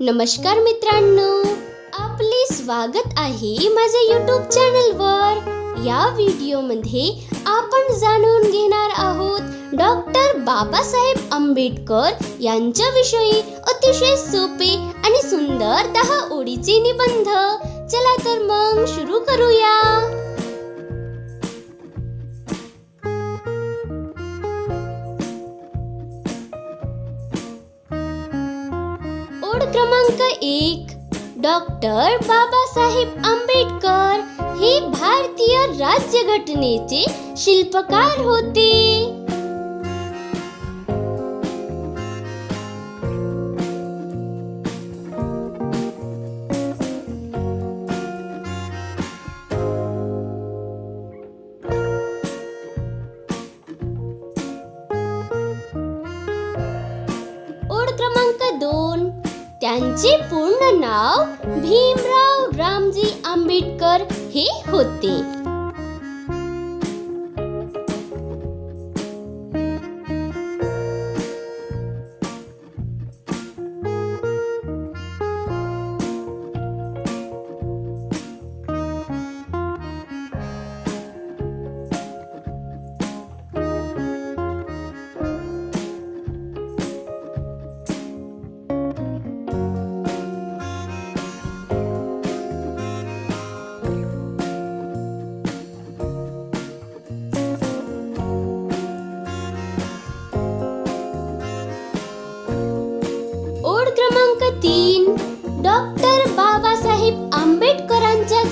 नमस्कार मित्रांनो आपले स्वागत आहे माझ्या यूट्यूब चॅनलवर या व्हिडिओमध्ये आपण जाणून घेणार आहोत डॉक्टर बाबासाहेब आंबेडकर यांच्याविषयी अतिशय सोपे आणि सुंदर दहा ओळीचे निबंध. चला तर मग सुरू करूया. ओढ क्रमांक एक डॉक्टर बाबासाहेब आंबेडकर हे भारतीय राज्यघटनेचे शिल्पकार होते. यांचे पूर्ण नाव भीमराव रामजी आंबेडकर हे होते.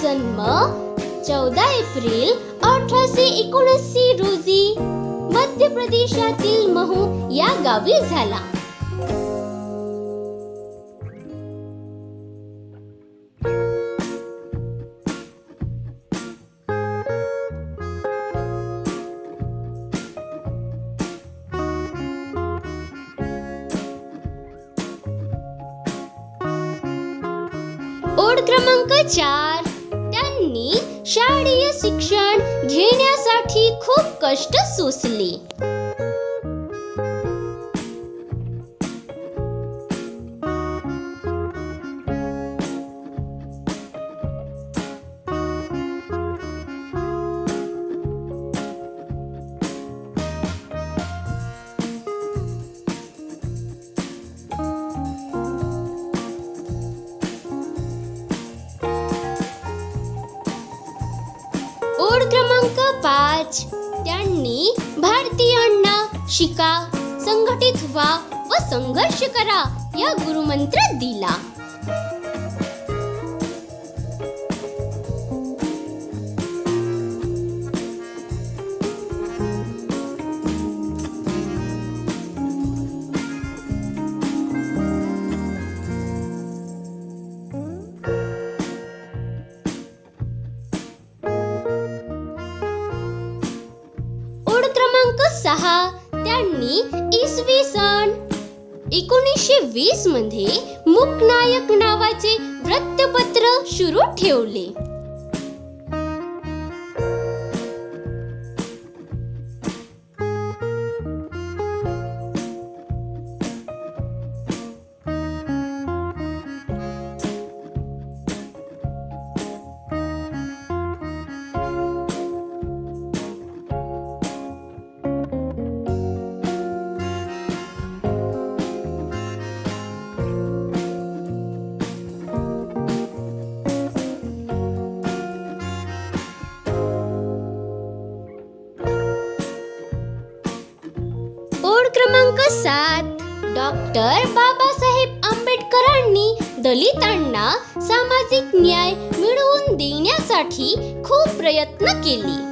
जन्म चौदा एप्रिल अठराशे एकोणऐंशी रोजी मध्य प्रदेशातील महू या गावी झाला. ओढ क्रमांक चार. शालेय शिक्षण घेण्यासाठी खूप कष्ट सोसले त्यांनी भारतीयांना शिका संघटित व्हा व संघर्ष करा या गुरुमंत्र दिला. क्रमांक त्यांनी इसवी सन एकोणीसशे वीसमध्ये मुकनायक नावाचे वृत्तपत्र सुरू ठेवले. दिवसात सात डॉक्टर बाबासाहेब आंबेडकरांनी दलितांना सामाजिक न्याय मिळवून देण्यासाठी खूप प्रयत्न केले.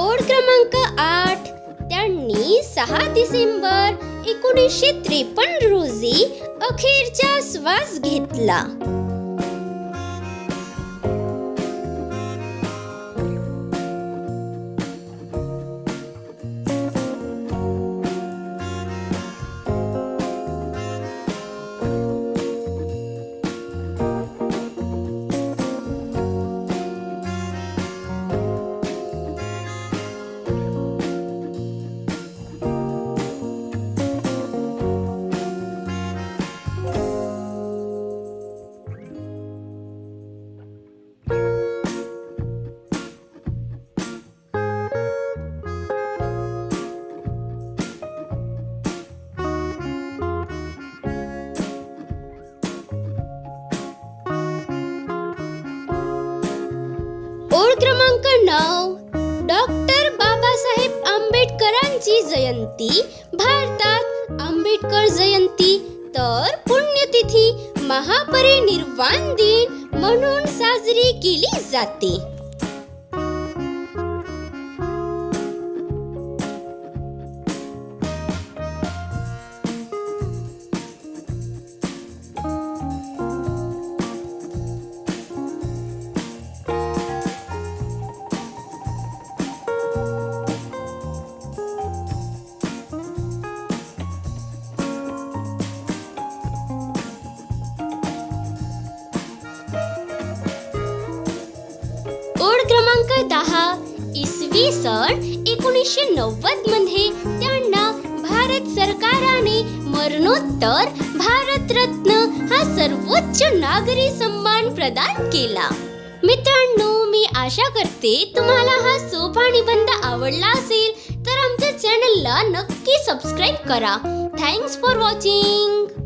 ओढ क्रमांक आठ. त्यांनी सहा डिसेंबर एकोणीसशे त्रेपन्न रोजी अखेरचा श्वास घेतला. क्रमांक नऊ. डॉक्टर बाबासाहेब आंबेडकरांची जयंती. भारतात आंबेडकर जयंती तर पुण्यतिथी महापरिनिर्वाण दिन म्हणून साजरी केली जाते. क्रमांक दहा इसवी सन एकोणीसशे नव्वदमध्ये त्यांना भारत सरकाराने मरणोत्तर भारतरत्न हा सर्वोच्च नागरी सन्मान प्रदान केला. मित्रांनो मी आशा करते तुम्हाला हा सोपा निबंध आवडला असेल तर आमच्या चॅनलला नक्की सबस्क्राईब करा. Thanks for watching